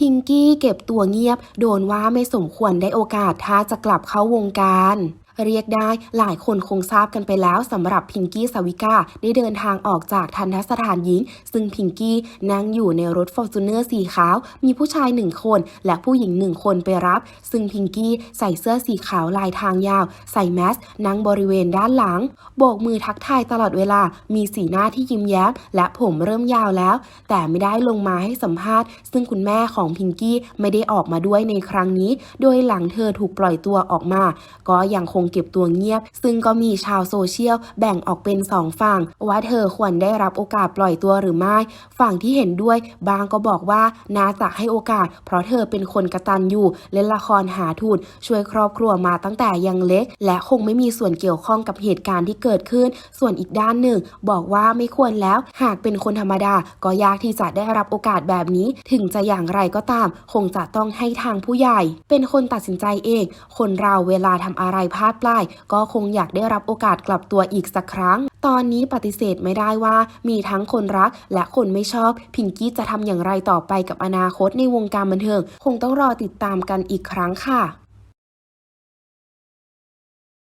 พิงกี้เก็บตัวเงียบ โดนว่าไม่สมควรได้โอกาสถ้าจะกลับเข้าวงการ เรียกได้หลายคนคงทราบกันไปแล้วสำหรับพิงกี้สวิกาได้เดินทางออกจากทันทสถานหญิง ซึ่งพิงกี้นั่งอยู่ในรถฟอร์จูเนอร์สีขาว มีผู้ชายหนึ่งคน และผู้หญิงหนึ่งคนไปรับ ซึ่งพิงกี้ใส่เสื้อสีขาวลายทางยาว ใส่แมสนั่งบริเวณด้านหลัง โบกมือทักทายตลอดเวลา มีสีหน้าที่ยิ้มแย้ม และผมเริ่มยาวแล้ว แต่ไม่ได้ลงมาให้สัมภาษณ์ ซึ่งคุณแม่ของพิงกี้ไม่ได้ออกมาด้วยในครั้งนี้ โดยหลังเธอถูกปล่อยตัวออกมา ก็ยังคงเก็บตัวเงียบ ซึ่งก็มีชาวโซเชียลแบ่งออกเป็นสองฝั่ง ว่าเธอควรได้รับโอกาสปล่อยตัวหรือไม่ ฝั่งที่เห็นด้วย บางก็บอกว่านาจะให้โอกาส เพราะเธอเป็นคนกระตันอยู่เล่นละครหาทุนช่วยครอบครัวมาตั้งแต่ยังเล็ก และคงไม่มีส่วนเกี่ยวข้องกับเหตุการณ์ที่เกิดขึ้น ส่วนอีกด้านหนึ่ง บอกว่าไม่ควรแล้ว หากเป็นคนธรรมดา ก็ยากที่จะได้รับโอกาสแบบนี้ ถึงจะอย่างไรก็ตาม คงจะต้องให้ทางผู้ใหญ่ เป็นคนตัดสินใจเอง คนเราเวลาทำอะไรพลาดปลาย ก็คงอยากได้รับโอกาสกลับตัวอีกสักครั้ง ตอนนี้ปฏิเสธไม่ได้ว่า มีทั้งคนรักและคนไม่ชอบ พิงกี้จะทำอย่างไรต่อไปกับอนาคตในวงการบันเทิง คงต้องรอติดตามกันอีกครั้งค่ะ